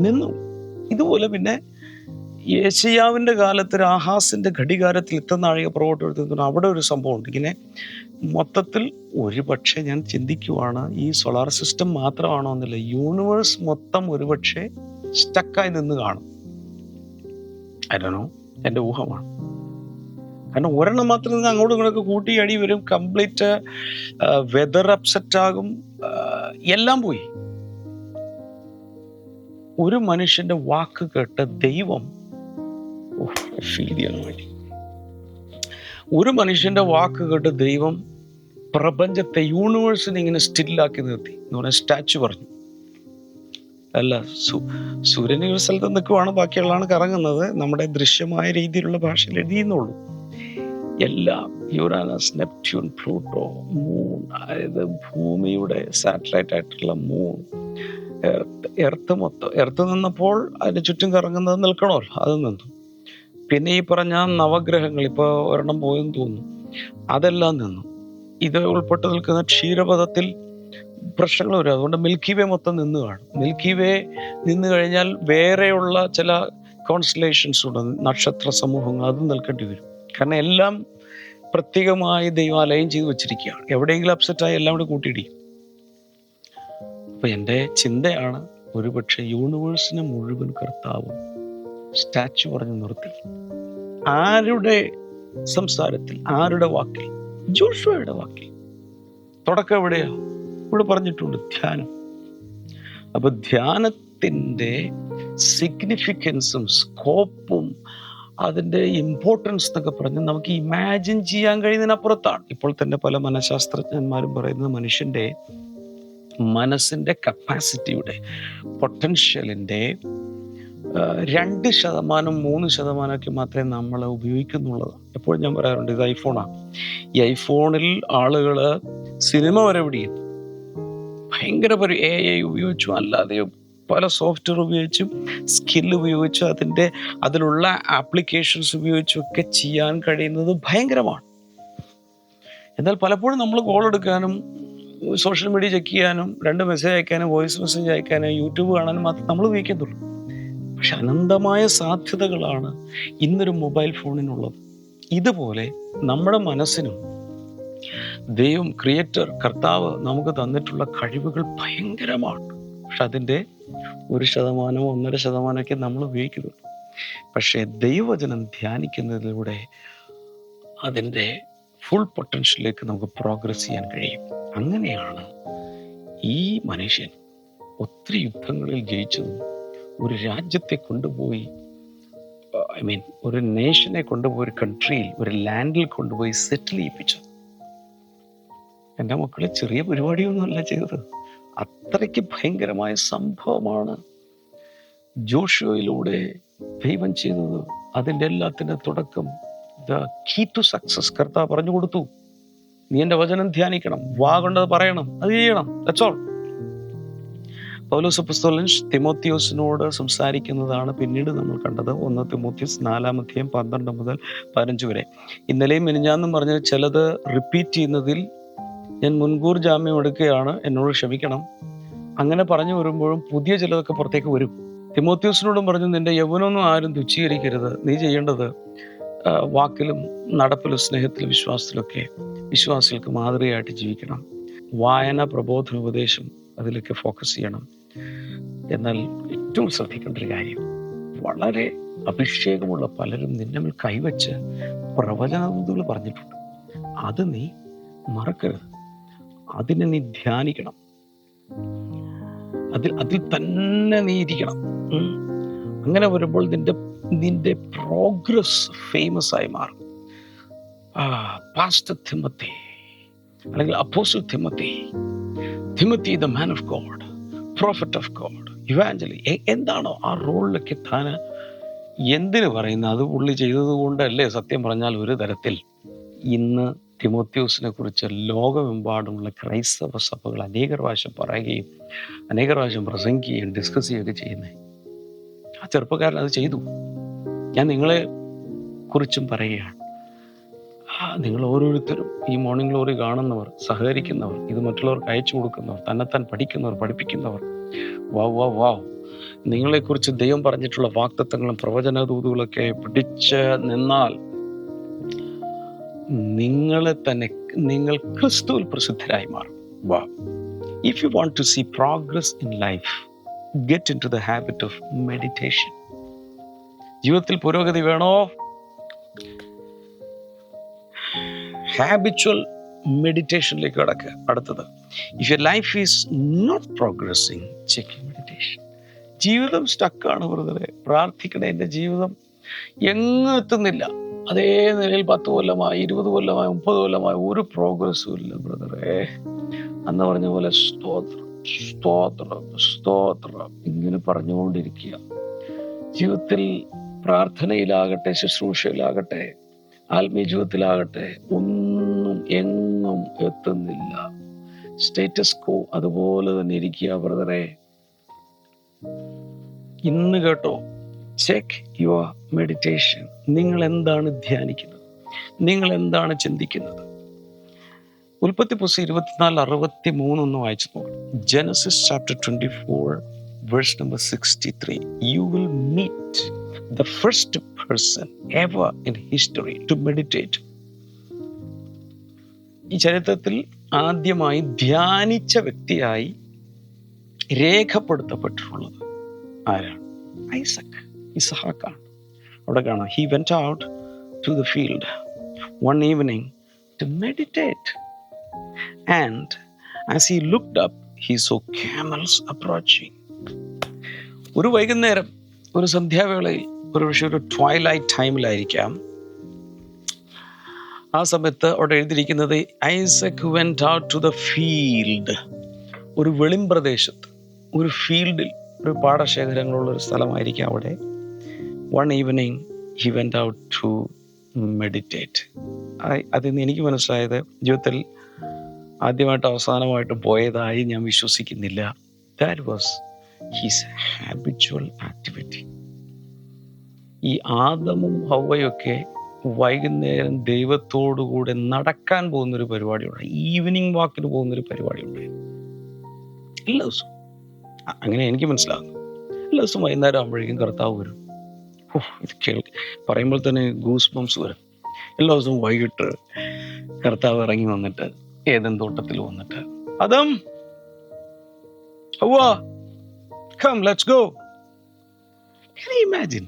നിന്നു. ഇതുപോലെ പിന്നെ യേശയ്യാവിന്റെ കാലത്ത് ആഹാസിന്റെ ഘടികാരത്തിൽ ഇത്തനാഴിക പുറകോട്ട് അവിടെ ഒരു സംഭവം ഉണ്ട് ഇങ്ങനെ മൊത്തത്തിൽ ഒരുപക്ഷെ ഞാൻ ചിന്തിക്കുവാണ് ഈ സോളാർ സിസ്റ്റം മാത്രമാണോ എന്നില്ല യൂണിവേഴ്സ് മൊത്തം ഒരുപക്ഷെ സ്റ്റക്കായി നിന്ന് കാണും. അരണോ എന്റെ ഊഹമാണ്. കാരണം ഒരെണ്ണം മാത്രം നിന്ന് അങ്ങോട്ടും ഇങ്ങോട്ടൊക്കെ കൂട്ടി അടി വരും കംപ്ലീറ്റ് വെതർ അപ്സെറ്റ് ആകും എല്ലാം പോയി. ഒരു മനുഷ്യന്റെ വാക്ക് കേട്ട് ദൈവം ഫീൽ ചെയ്യണം വേണ്ടി ഒരു മനുഷ്യന്റെ വാക്ക് കേട്ട് ദൈവം പ്രപഞ്ചത്തെ യൂണിവേഴ്സിനെ ഇങ്ങനെ സ്റ്റില്ലാക്കി നിർത്തി എന്ന് പറഞ്ഞാൽ സ്റ്റാച്ചു പറഞ്ഞു. അല്ല സൂര്യൻ ഒരു സ്ഥലത്ത് നിൽക്കുവാണ് ബാക്കിയുള്ളതാണ് കറങ്ങുന്നത്. നമ്മുടെ ദൃശ്യമായ രീതിയിലുള്ള ഭാഷയിൽ എഴുതിയെന്നുള്ളൂ. എല്ലാം യുറാനസ് നെപ്റ്റ്യൂൺ പ്ലൂട്ടോ മൂൺ അതായത് ഭൂമിയുടെ സാറ്റലൈറ്റ് ആയിട്ടുള്ള മൂൺ എർത്ത് എർത്ത് മൊത്തം എർത്ത് നിന്നപ്പോൾ അതിന് ചുറ്റും കറങ്ങുന്നത് നിൽക്കണോ അത് നിന്നു. പിന്നെ ഈ പറഞ്ഞ നവഗ്രഹങ്ങൾ ഇപ്പോൾ ഒരെണ്ണം പോയെന്ന് തോന്നുന്നു. അതെല്ലാം നിന്നു. ഇത് ഉൾപ്പെട്ട് നിൽക്കുന്ന ക്ഷീരപഥത്തിൽ പ്രശ്നങ്ങൾ വരും. അതുകൊണ്ട് മിൽക്കി വേ മൊത്തം നിന്നു കാണും. മിൽക്കി വേ നിന്ന് കഴിഞ്ഞാൽ വേറെയുള്ള ചില കോൺസ്റ്റലേഷൻസ് ഉണ്ട്. നക്ഷത്ര സമൂഹങ്ങൾ അതും നിൽക്കേണ്ടി വരും. കാരണം എല്ലാം പ്രത്യേകമായി ദൈവാലയം ചെയ്ത് വെച്ചിരിക്കുകയാണ്. എവിടെയെങ്കിലും അപ്സെറ്റായി എല്ലാം കൂടി കൂട്ടിയിടിക്കും. അപ്പൊ എന്റെ ചിന്തയാണ് ഒരുപക്ഷെ യൂണിവേഴ്സിനെ മുഴുവൻ കർത്താവും സ്റ്റാച്ചു പറഞ്ഞു നിർത്തി. ആരുടെ സംസാരത്തിൽ ആരുടെ വാക്കിൽ? ജോഷുവയുടെ വാക്കിൽ. തുടക്കം എവിടെയാ? ഇവിടെ പറഞ്ഞിട്ടുണ്ട് ധ്യാനം. അപ്പൊ ധ്യാനത്തിന്റെ സിഗ്നിഫിക്കൻസും സ്കോപ്പും അതിന്റെ ഇമ്പോർട്ടൻസ് എന്നൊക്കെ പറഞ്ഞ് നമുക്ക് ഇമാജിൻ ചെയ്യാൻ കഴിയുന്നതിനപ്പുറത്താണ്. ഇപ്പോൾ തന്നെ പല മനഃശാസ്ത്രജ്ഞന്മാരും പറയുന്നത് മനുഷ്യന്റെ മനസ്സിന്റെ കപ്പാസിറ്റിയുടെ പൊട്ടൻഷ്യലിന്റെ രണ്ട് ശതമാനം മൂന്ന് ശതമാനമൊക്കെ മാത്രമേ നമ്മൾ ഉപയോഗിക്കുന്നുള്ളത്. എപ്പോഴും ഞാൻ പറയാറുണ്ട് ഇത് ഐഫോണാണ് ഈ ഐഫോണിൽ ആളുകൾ സിനിമ വരെ പിടിക്കും ഭയങ്കര പരി എ ഐ ഉപയോഗിച്ചും അല്ലാതെയും പല സോഫ്റ്റ്വെയർ ഉപയോഗിച്ചും സ്കിൽ ഉപയോഗിച്ചും അതിന്റെ അതിലുള്ള ആപ്ലിക്കേഷൻസ് ഉപയോഗിച്ചും ഒക്കെ ചെയ്യാൻ കഴിയുന്നത് ഭയങ്കരമാണ്. എന്നാൽ പലപ്പോഴും നമ്മൾ കോൾ എടുക്കാനും സോഷ്യൽ മീഡിയ ചെക്ക് ചെയ്യാനും രണ്ട് മെസ്സേജ് അയക്കാനും വോയിസ് മെസ്സേജ് അയക്കാനും യൂട്യൂബ് കാണാനും മാത്രം നമ്മൾ ഉപയോഗിക്കത്തുള്ളൂ. പക്ഷെ അനന്തമായ സാധ്യതകളാണ് ഇന്നൊരു മൊബൈൽ ഫോണിനുള്ളത്. ഇതുപോലെ നമ്മുടെ മനസ്സിനും ദൈവം ക്രിയേറ്റർ കർത്താവ് നമുക്ക് തന്നിട്ടുള്ള കഴിവുകൾ ഭയങ്കരമാണ്. പക്ഷെ അതിന്റെ ഒരു ശതമാനമോ ഒന്നര ശതമാനമൊക്കെ നമ്മൾ ഉപയോഗിക്കുന്നുള്ളൂ പക്ഷേ ദൈവവചനം ധ്യാനിക്കുന്നതിലൂടെ അതിന്റെ ഫുൾ പൊട്ടൻഷ്യലിലേക്ക് നമുക്ക് പ്രോഗ്രസ് ചെയ്യാൻ കഴിയും. അങ്ങനെയാണ് ഈ മനുഷ്യൻ ഒത്തിരി യുദ്ധങ്ങളിൽ ജയിച്ചതും ഒരു രാജ്യത്തെ കൊണ്ടുപോയി ഐ മീൻ ഒരു നേഷനെ കൊണ്ടുപോയി ഒരു കൺട്രിയിൽ ഒരു ലാൻഡിൽ കൊണ്ടുപോയി സെറ്റിൽ ചെയ്യിപ്പിച്ചത്. എന്റെ മക്കളെ ചെറിയ പരിപാടിയൊന്നുമല്ല ചെയ്തത്. അത്രയ്ക്ക് ഭയങ്കരമായ സംഭവമാണ് ജോഷോയിലൂടെ ദൈവം ചെയ്തത്. അതിന്റെ എല്ലാത്തിന്റെ തുടക്കം ദ കീ ടു സക്സസ് കർത്താവ് പറഞ്ഞു കൊടുത്തു. നീ എന്റെ വചനം ധ്യാനിക്കണം വാ കൊണ്ടത് പറയണം അത് ചെയ്യണം ഓൾ പൗലോസ് പുസ്തകൻ തിമോത്തിയോസിനോട് സംസാരിക്കുന്നതാണ് പിന്നീട് നമ്മൾ കണ്ടത് ഒന്ന് തിമോത്തിയോസ് നാലാമധ്യം പന്ത്രണ്ട് മുതൽ പതിനഞ്ച് വരെ. ഇന്നലെയും മിനിഞ്ഞാന്നും പറഞ്ഞ ചിലത് റിപ്പീറ്റ് ചെയ്യുന്നതിൽ ഞാൻ മുൻകൂർ ജാമ്യം എടുക്കുകയാണ് എന്നോട് ക്ഷമിക്കണം. അങ്ങനെ പറഞ്ഞു വരുമ്പോഴും പുതിയ ചിലതൊക്കെ പുറത്തേക്ക് വരും. തിമോത്യോസിനോടും പറഞ്ഞു നിന്റെ യൗവനമൊന്നും ആരും തുച്ഛീകരിക്കരുത്. നീ ചെയ്യേണ്ടത് വാക്കിലും നടപ്പിലും സ്നേഹത്തിലും വിശ്വാസത്തിലൊക്കെ വിശ്വാസികൾക്ക് മാതൃകയായിട്ട് ജീവിക്കണം. വായന പ്രബോധന ഉപദേശം അതിലൊക്കെ ഫോക്കസ് ചെയ്യണം. എന്നാൽ ഏറ്റവും ശ്രദ്ധിക്കേണ്ട ഒരു കാര്യം വളരെ അഭിഷേകമുള്ള പലരും നിന്നെ കൈവച്ച് പ്രവചനങ്ങൾ പറഞ്ഞിട്ടുണ്ട്. അത് നീ മറക്കരുത്. അതിനെ നീ ധ്യാനിക്കണം. അതിൽ അതിൽ തന്നെ നീ ഇരിക്കണം. അങ്ങനെ വരുമ്പോൾ നിന്റെ നിന്റെ പ്രോഗ്രസ് ഫേമസ് ആയി മാറും. പാസ്റ്റർ തിമത്തി അല്ലെങ്കിൽ apostle Timothy Timothy the man of God. Prophet of God evangelist എന്താണോ ആ റോളിലൊക്കെ താൻ എന്തിന് പറയുന്നത് അത് പുള്ളി ചെയ്തത് കൊണ്ടല്ലേ സത്യം പറഞ്ഞാൽ ഒരു തരത്തിൽ ഇന്ന് തിമോത്യൂസിനെ കുറിച്ച് ലോകമെമ്പാടുമുള്ള ക്രൈസ്തവ സഭകൾ അനേക പ്രാവശ്യം പറയുകയും അനേക പ്രാവശ്യം പ്രസംഗിക്കുകയും ഡിസ്കസ് ചെയ്യുകയൊക്കെ ചെയ്യുന്നത് ആ ചെറുപ്പക്കാരൻ അത് ചെയ്തു. ഞാൻ നിങ്ങളെ കുറിച്ചും പറയുകയാണ്. നിങ്ങൾ ഓരോരുത്തരും ഈ മോർണിംഗ് ഗ്ലോറി കാണുന്നവർ സഹകരിക്കുന്നവർ ഇത് മറ്റുള്ളവർക്ക് അയച്ചു കൊടുക്കുന്നവർ തന്നെത്താൻ പഠിക്കുന്നവർ പഠിപ്പിക്കുന്നവർ. വാവ് വാവ് വാവ് നിങ്ങളെക്കുറിച്ച് ദൈവം പറഞ്ഞിട്ടുള്ള വാക്തത്വങ്ങളും പ്രവചനദൂതുകളൊക്കെ പിടിച്ച് നിന്നാൽ നിങ്ങളെ തന്നെ നിങ്ങൾ ക്രിസ്തുവിൽ പ്രസിദ്ധരായി മാറും. വാ. If you want to see progress in life get into the habit of meditation ജീവിതത്തിൽ പുരോഗതി വേണോ? ഹാബിച്വൽ മെഡിറ്റേഷനിലേക്ക് കടക്കുക. അടുത്തത് if your life is not progressing check meditation ജീവിതം സ്റ്റക്കാണ് ബ്രദറെ. പ്രാർത്ഥിക്കണേ എന്റെ ജീവിതം എങ്ങും എത്തുന്നില്ല. അതേ നിലയിൽ പത്ത് കൊല്ലമായി ഇരുപത് കൊല്ലമായി മുപ്പത് കൊല്ലമായി ഒരു പ്രോഗ്രസ്സും ഇല്ല ബ്രദറെ. അന്ന് പറഞ്ഞ പോലെ സ്തോത്രം സ്തോത്രം സ്തോത്രം ഇങ്ങനെ പറഞ്ഞുകൊണ്ടിരിക്കുക. ജീവിതത്തിൽ പ്രാർത്ഥനയിലാകട്ടെ ശുശ്രൂഷയിലാകട്ടെ ആത്മീയ ജീവിതത്തിലാകട്ടെ ഒന്നും എങ്ങും എത്തുന്നില്ല. സ്റ്റേറ്റസ് കോ അതുപോലെ തന്നെ ഇരിക്കുക ബ്രദറെ ഇന്ന് കേട്ടോ ചെക്ക് യുവർ മെഡിറ്റേഷൻ നിങ്ങൾ എന്താണ് ധ്യാനിക്കുന്നത്? നിങ്ങൾ എന്താണ് ചിന്തിക്കുന്നത്? ഉൽപ്പത്തി പുസ്തകം ഇരുപത്തിനാല് അറുപത്തി മൂന്നൊന്ന് വായിച്ചു നോക്കണം Genesis chapter twenty four verse number sixty three you will meet the first person ever in history to meditate. ഈ ചരിത്രത്തിൽ ആദ്യമായി ധ്യാനിച്ച വ്യക്തിയായി രേഖപ്പെടുത്തപ്പെട്ടിട്ടുള്ളത് ആരാണ്? ഐസക് ഇസഹാക്കാണ് അവിടെ കാണാം he went out to the field one evening to meditate and as he looked up he saw camels approaching ഒരു വൈകുന്നേരം ഒരു സന്ധ്യാവേളയിൽ ഒരു പക്ഷേ ഒരു ട്വൈലൈറ്റ് ടൈമിലായിരിക്കാം ആ സമയത്ത് അവിടെ എഴുതിയിരിക്കുന്നത് Isaac went out to the field ഒരു വെളിം പ്രദേശത്ത് ഒരു ഫീൽഡിൽ ഒരു പാടശേഖരങ്ങളുള്ള ഒരു സ്ഥലമായിരിക്കാം അവിടെ. One evening he went out to meditate അതിൽ നിന്ന് എനിക്ക് മനസ്സിലായത് ജീവിതത്തിൽ ആദ്യമായിട്ട് അവസാനമായിട്ട് പോയതായി ഞാൻ വിശ്വസിക്കുന്നില്ല. That was his habitual activity ഈ ആദമും ഹൗവയൊക്കെ വൈകുന്നേരം ദൈവത്തോടുകൂടെ നടക്കാൻ പോകുന്നൊരു പരിപാടിയുണ്ട്. ഈവനിങ് വാക്കിന് പോകുന്നൊരു പരിപാടിയുണ്ട്. എല്ലാ ദിവസവും. അങ്ങനെ എനിക്ക് മനസ്സിലാകുന്നു. എല്ലാ ദിവസവും വൈകുന്നേരം ആകുമ്പോഴേക്കും കർത്താവ് വരും. ഇത് കേൾക്ക് പറയുമ്പോൾ തന്നെ ഗൂസ് ബംസ് വരും. എല്ലാ ദിവസവും വൈകിട്ട് കർത്താവ് ഇറങ്ങി വന്നിട്ട് ഏതൻ തോട്ടത്തിൽ വന്നിട്ട് Adam come let's go imagine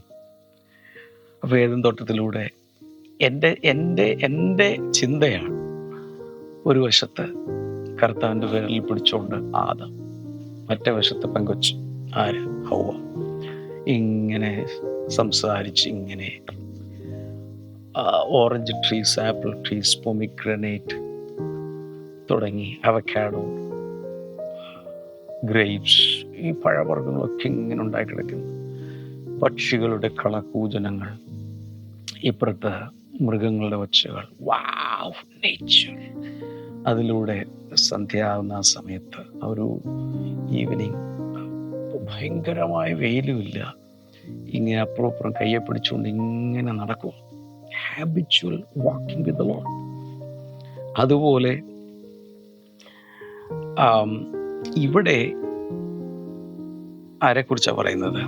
Eden തോട്ടത്തിലൂടെ എന്റെ എന്റെ എന്റെ ചിന്തയാണ് ഒരു വശത്ത് കർത്താവിന്റെ വിരലിൽ പിടിച്ചുകൊണ്ട് ആദം മറ്റേ വശത്ത് പെങ്കൊച്ച് ആര്? ഹൗവ. ഇങ്ങനെ സംസാരിച്ച് ഇങ്ങനെ orange trees apple trees pomegranate തുടങ്ങി അവക്കാഡോ ഗ്രേപ്സ് ഈ പഴവർഗങ്ങളൊക്കെ ഇങ്ങനെ ഉണ്ടായി കിടക്കുന്നു. പക്ഷികളുടെ കളകൂജനങ്ങൾ ഇപ്പുറത്ത് മൃഗങ്ങളുടെ ഒച്ചകൾ വാവ് നേച്ചർ അതിലൂടെ സന്ധ്യാവുന്ന ആ സമയത്ത് ഒരു ഈവനിങ് ഭയങ്കരമായ വെയിലുമില്ല ഇങ്ങനെ അപ്പുറം അപ്പുറം കയ്യെ പിടിച്ചുകൊണ്ട് ഇങ്ങനെ നടക്കും. ഹാബിച്വൽ വാക്കിംഗ് വിത്ത് ലോൺ അതുപോലെ ഇവിടെ ആരെക്കുറിച്ചാണ് പറയുന്നത്?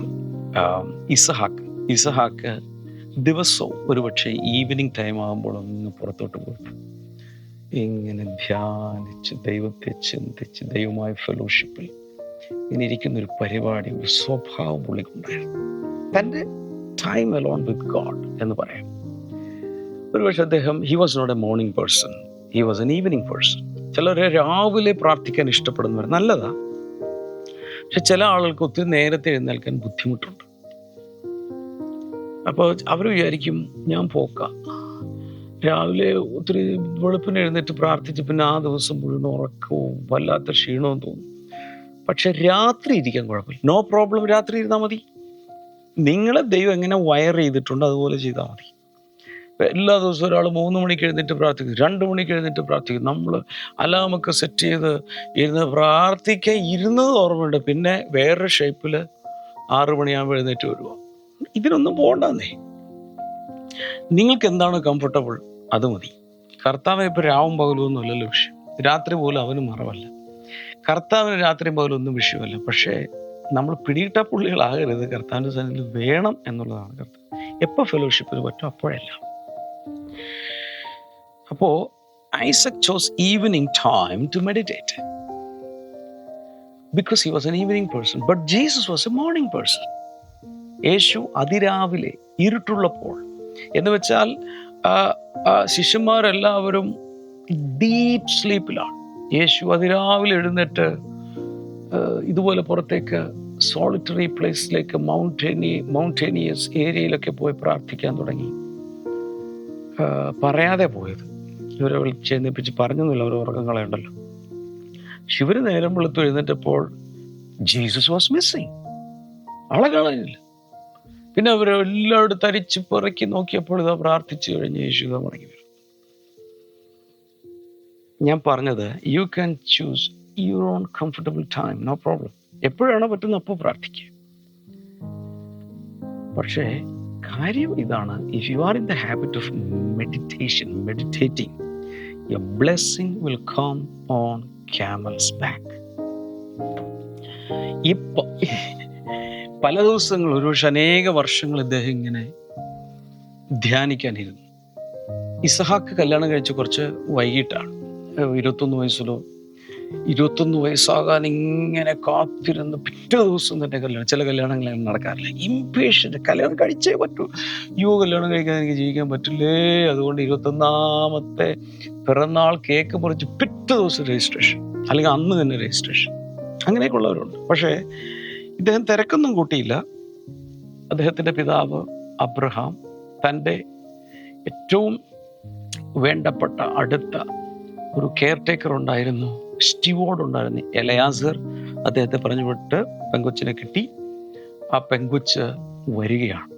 ഇസഹാക്ക്. ഇസഹാക്ക് ദിവസവും ഒരുപക്ഷെ ഈവനിങ് ടൈം ആകുമ്പോൾ ഒന്ന് പുറത്തോട്ട് പോയിട്ട് ഇങ്ങനെ ധ്യാനിച്ച് ദൈവത്തെ ചിന്തിച്ച് ദൈവമായ ഫെലോഷിപ്പിൽ ഇങ്ങനെ ഇരിക്കുന്ന ഒരു പരിപാടി ഒരു സ്വഭാവം പുള്ളിക്കുണ്ടായിരുന്നു. തന്റെ ടൈം അലോൺ വിത്ത് ഗോഡ് എന്ന് പറയാം. ഒരുപക്ഷെ അദ്ദേഹം he was not a morning person he was an evening person ചിലരെ രാവിലെ പ്രാർത്ഥിക്കാൻ ഇഷ്ടപ്പെടുന്നവർ നല്ലതാണ് പക്ഷെ ചില ആളുകൾക്ക് ഒത്തിരി നേരത്തെ എഴുന്നേൽക്കാൻ ബുദ്ധിമുട്ടുണ്ട്. അപ്പോൾ അവർ വിചാരിക്കും ഞാൻ പോക്ക. രാവിലെ ഒത്തിരി വെളുപ്പിന് എഴുന്നേറ്റ് പ്രാർത്ഥിച്ച് പിന്നെ ആ ദിവസം മുഴുവൻ ഉറക്കവും വല്ലാത്ത ക്ഷീണവും തോന്നും. പക്ഷെ രാത്രി ഇരിക്കാൻ കുഴപ്പമില്ല. നോ പ്രോബ്ലം രാത്രി ഇരുന്നാൽ മതി. നിങ്ങളെ ദൈവം എങ്ങനെ വയർ ചെയ്തിട്ടുണ്ട് അതുപോലെ ചെയ്താൽ മതി. എല്ലാ ദിവസവും ഒരാൾ മൂന്ന് മണിക്ക് എഴുന്നേറ്റ് പ്രാർത്ഥിക്കും രണ്ട് മണിക്ക് എഴുന്നേറ്റ് പ്രാർത്ഥിക്കും. നമ്മൾ അലാമൊക്കെ സെറ്റ് ചെയ്ത് ഇരുന്ന് പ്രാർത്ഥിക്കാൻ ഇരുന്നത് ഓർമ്മയുണ്ട്. പിന്നെ വേറെ ഷേപ്പിൽ ആറ് മണിയാകുമ്പോൾ എഴുന്നേറ്റ് വരുമോ ഇതിനൊന്നും പോകണ്ടെന്നേ. നിങ്ങൾക്ക് എന്താണ് കംഫർട്ടബിൾ അത് മതി. കർത്താവ് ഇപ്പൊ രാവും പകലും ഒന്നും അല്ലല്ലോ വിഷയം. രാത്രി പോലും അവന് മറവല്ല. കർത്താവിന് രാത്രിയും പകലും ഒന്നും വിഷയമല്ല. പക്ഷേ നമ്മൾ പിടിയിട്ട പുള്ളികളാകരുത്. കർത്താവിന്റെ സന്നിധി വേണം എന്നുള്ളതാണ് കർത്താവ്. എപ്പോൾ ഫെലോഷിപ്പിന് പറ്റും? അപ്പോഴെല്ലാം. അപ്പോൾ Isaac chose evening time to meditate because he was an evening person but Jesus was a morning person യേശു അതിരാവിലെ ഇരുട്ടുള്ളപ്പോൾ. എന്ന് വെച്ചാൽ ശിഷ്യന്മാരെല്ലാവരും ഡീപ്പ് സ്ലീപ്പിലാണ്. യേശു അതിരാവിലെ എഴുന്നേറ്റ് ഇതുപോലെ പുറത്തേക്ക് സോളിറ്ററി പ്ലേസിലേക്ക് മൗണ്ടേനി മൗണ്ടേനിയസ് ഏരിയയിലൊക്കെ പോയി പ്രാർത്ഥിക്കാൻ തുടങ്ങി. പറയാതെ പോയത്. ഇവരെ വിളിച്ച് എഴുന്നേപ്പിച്ച് പറഞ്ഞൊന്നുമില്ല അവർ ഉറക്കങ്ങളെ ശിവര് നേരം വെളുത്തു എഴുന്നേറ്റപ്പോൾ ജീസസ് വാസ് മിസ്സിങ്. ആളെ കാണാനില്ല പിന്നെ അവർ എല്ലാവരും തരിച്ച് പിറക്കി നോക്കിയപ്പോൾ ഇതാ പ്രാർത്ഥിച്ചു കഴിഞ്ഞ് യേശു ഇതാ മടങ്ങി വരും. ഞാൻ പറഞ്ഞത് you can choose your own comfortable time no problem എപ്പോഴാണോ പറ്റുന്നത് അപ്പോൾ പ്രാർത്ഥിക്കുക. പക്ഷേ കാര്യം ഇതാണ്. If you are in the habit of meditation meditating you blessing will come on camel's back ഇപ്പൊ പല ദിവസങ്ങൾ ഒരുപക്ഷെ അനേക വർഷങ്ങൾ ഇദ്ദേഹം ഇങ്ങനെ ധ്യാനിക്കാനിരുന്നു. ഇസഹാക്ക് കല്യാണം കഴിച്ച് കുറച്ച് വൈകിട്ടാണ്. ഇരുപത്തൊന്ന് വയസ്സിലോ ഇരുപത്തൊന്ന് വയസ്സാകാൻ ഇങ്ങനെ കാത്തിരുന്ന് പിറ്റേ ദിവസം തന്നെ കല്യാണം ചില കല്യാണങ്ങൾ അങ്ങനെ നടക്കാറില്ല. ഇംപേഷ്യന്റ് കല്യാണം കഴിച്ചേ പറ്റൂ. യോ കല്യാണം കഴിക്കാൻ എനിക്ക് ജീവിക്കാൻ പറ്റില്ലേ? അതുകൊണ്ട് ഇരുപത്തൊന്നാമത്തെ പിറന്നാൾ കേക്ക് മുറിച്ച് പിറ്റേ ദിവസം രജിസ്ട്രേഷൻ അല്ലെങ്കിൽ അന്ന് തന്നെ രജിസ്ട്രേഷൻ അങ്ങനെയൊക്കെ ഉള്ളവരുണ്ട്. പക്ഷേ ഇദ്ദേഹം തിരക്കൊന്നും കൂട്ടിയില്ല. അദ്ദേഹത്തിന്റെ പിതാവ് അബ്രഹാം തന്റെ ഏറ്റവും വേണ്ടപ്പെട്ട അടുത്ത ഒരു കെയർ ടേക്കർ ഉണ്ടായിരുന്നു. സ്റ്റിവോർഡ് ഉണ്ടായിരുന്നു. എലയാസർ അദ്ദേഹത്തെ പറഞ്ഞു വിട്ട് പെങ്കൊച്ചിനെ കിട്ടി. ആ പെങ്കൊച്ച് വരികയാണ്.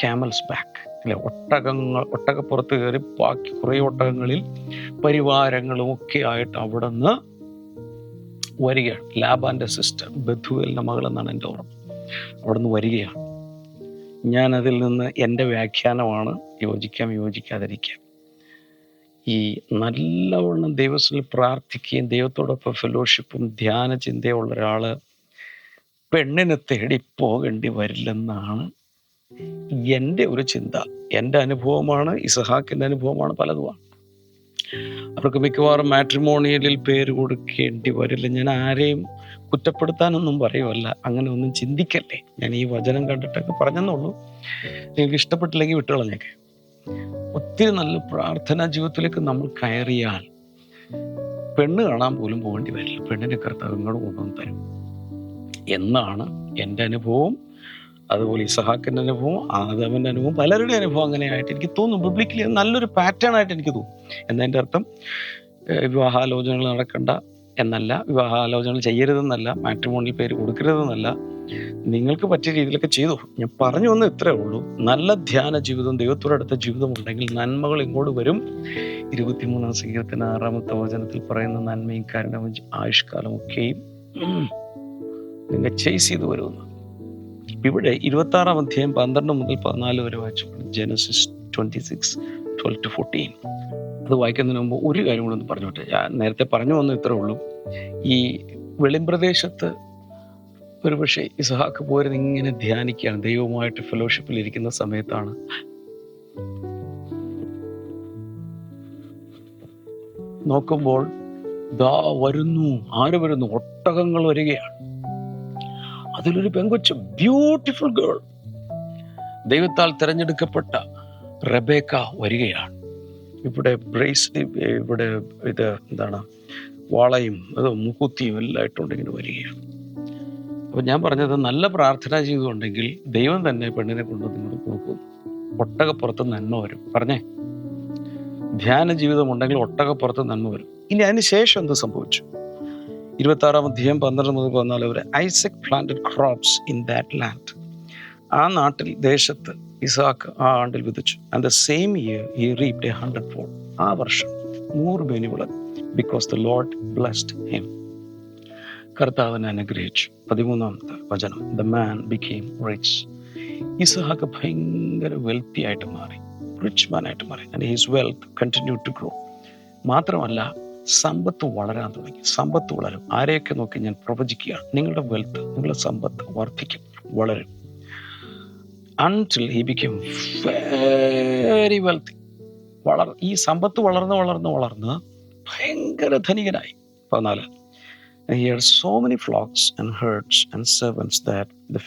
Camel's back. അല്ലെ ഒട്ടകങ്ങൾ ഒട്ടകപ്പുറത്ത് കയറി ബാക്കി കുറേ ഒട്ടകങ്ങളിൽ പരിവാരങ്ങളും ഒക്കെ ആയിട്ട് അവിടെ നിന്ന് വരികയാണ് ലാബാന്റെ സിസ്റ്റർ ബദ്ധുവലിന്റെ മകൾ എന്നാണ് എന്റെ ഓർമ്മ. അവിടെ നിന്ന് വരികയാണ് ഞാനതിൽ നിന്ന് എന്റെ വ്യാഖ്യാനമാണ് യോജിക്കാം യോജിക്കാതിരിക്കാം. ഈ നല്ലവണ്ണം ദൈവത്തിൽ പ്രാർത്ഥിക്കുകയും ദൈവത്തോടൊപ്പം ഫെലോഷിപ്പും ധ്യാന ചിന്തയുള്ള ഒരാൾ പെണ്ണിനെ തേടി പോകേണ്ടി വരില്ലെന്നാണ് എന്റെ ഒരു ചിന്ത. എന്റെ അനുഭവമാണ് ഇസഹാക്കിന്റെ അനുഭവമാണ് പലതുമാണ്. അവർക്ക് മിക്കവാറും മാട്രിമോണിയലിൽ പേര് കൊടുക്കേണ്ടി വരില്ല. ഞാൻ ആരെയും കുറ്റപ്പെടുത്താനൊന്നും പറയുമല്ല അങ്ങനെ ഒന്നും ചിന്തിക്കല്ലേ? ഞാൻ ഈ വചനം കണ്ടിട്ടൊക്കെ പറഞ്ഞെന്നുള്ളൂ നിങ്ങൾക്ക് ഇഷ്ടപ്പെട്ടില്ലെങ്കിൽ വിട്ടുകളഞ്ഞേക്കെ ഒത്തിരി നല്ല പ്രാർത്ഥനാ ജീവിതത്തിലേക്ക് നമ്മൾ കയറിയാൽ പെണ്ണ് കാണാൻ പോലും പോകേണ്ടി വരില്ല. പെണ്ണിനെ കർത്താവ് കൊണ്ടുവന്ന് തരും. എന്നാണ് എന്റെ അനുഭവം. അതുപോലെ ഇസഹാക്കിന്റെ അനുഭവം ആദവന്റെ അനുഭവം പലരുടെ അനുഭവം അങ്ങനെയായിട്ട് എനിക്ക് തോന്നും പബ്ലിക്കലി നല്ലൊരു പാറ്റേൺ ആയിട്ട് എനിക്ക് തോന്നും എന്നതിന്റെ അർത്ഥം വിവാഹാലോചനകൾ നടക്കണ്ട എന്നല്ല വിവാഹാലോചനകൾ ചെയ്യരുതെന്നല്ല മാട്രിമോണിൽ പേര് കൊടുക്കരുതെന്നല്ല. നിങ്ങൾക്ക് പറ്റിയ രീതിയിലൊക്കെ ചെയ്തു. ഞാൻ പറഞ്ഞു വന്ന ഇത്രേ ഉള്ളൂ. നല്ല ധ്യാന ജീവിതം ദൈവത്തോടെ അടുത്ത ജീവിതം ഉണ്ടെങ്കിൽ നന്മകൾ ഇങ്ങോട്ട് വരും. ഇരുപത്തിമൂന്നാം സംഗീതത്തിന് ആറാമത്തെ വചനത്തിൽ പറയുന്ന നന്മയും കാരണവും ആയുഷ്കാലം ഒക്കെയും നിങ്ങൾ ചേസ് ചെയ്ത് വരുമെന്ന്. ഇവിടെ ഇരുപത്തി ആറാം അധ്യായം പന്ത്രണ്ട് മുതൽ പതിനാല് വരെ വായിച്ചു Genesis twenty six twelve to fourteen അത് വായിക്കുന്നതിന് മുമ്പ് ഒരു കാര്യം കൂടെ ഒന്ന് പറഞ്ഞോട്ടെ ഞാൻ നേരത്തെ പറഞ്ഞു വന്നു ഇത്രേ ഉള്ളൂ. ഈ വെളിമ്പ്രദേശത്ത് ഒരുപക്ഷെ ഇസഹാക്ക് പോരുന്ന ഇങ്ങനെ ധ്യാനിക്കുകയാണ്. ദൈവവുമായിട്ട് ഫെലോഷിപ്പിൽ ഇരിക്കുന്ന സമയത്താണ്. നോക്കുമ്പോൾ ദാ വരുന്നു. ആര് വരുന്നു? ഒട്ടകങ്ങൾ വരികയാണ്. അതിലൊരു പെങ്കൊച്ച് ബ്യൂട്ടിഫുൾ ഗേൾ ദൈവത്താൽ തിരഞ്ഞെടുക്കപ്പെട്ട റബേക്ക വരികയാണ്. ഇവിടെ ബ്രേസ്ലി ഇവിടെ ഇത് എന്താണ് വളയും അത് മുക്കുത്തിയും എല്ലാം ഇട്ടുകൊണ്ട് വരികയാണ്. അപ്പൊ ഞാൻ പറഞ്ഞത് നല്ല പ്രാർത്ഥന ചെയ്തുകൊണ്ടെങ്കിൽ ദൈവം തന്നെ പെണ്ണിനെ കൊണ്ട് നിങ്ങൾ കൊടുക്കും. ഒട്ടകപ്പുറത്ത് നന്മ വരും. പറഞ്ഞേ? ധ്യാന ജീവിതം ഉണ്ടെങ്കിൽ ഒട്ടകപ്പുറത്ത് നന്മ വരും. ഇനി അതിന് ശേഷം എന്ത് സംഭവിച്ചു? ഇരുപത്തി ആറാം അധ്യായം പന്ത്രണ്ട് മുതൽ പതിനാല് വരെ Isaac planted crops in that land ആ നാട്ടിൽ ദേശത്ത് ഇസാക്ക് ആ ആണ്ടിൽ വിതച്ചു. ആൻഡ് ദ സെയിം ഇയർ ഈ റീപ്ഡ് എ ഹൺഡ്രഡ് ഫോൾ ആ വർഷം നൂറ് മേനി വിളഞ്ഞു because the Lord blessed him കർത്താവിനെ അനുഗ്രഹിച്ചു. പതിമൂന്നാമത്തെ വചനം. ദ മാൻ ബിക്കെയിം റിച്ച് ഇസഹാക്ക് ഭയങ്കര വെൽത്തി ആയിട്ട് മാറി. റിച്ച് മാൻ ആയിട്ട് മാറി. And his wealth continue to grow മാത്രമല്ല സമ്പത്ത് വളരാൻ തുടങ്ങി. സമ്പത്ത് വളരും. ആരെയൊക്കെ നോക്കി ഞാൻ പ്രവചിക്കുകയാണ്? നിങ്ങളുടെ വെൽത്ത് നിങ്ങളുടെ സമ്പത്ത് വർദ്ധിക്കും വളരും. വെരി വെൽത്തി വളർ ഈ സമ്പത്ത് വളർന്ന് വളർന്ന് വളർന്ന് ഭയങ്കര ധനികനായി. And he had so many flocks and herds and servants that the.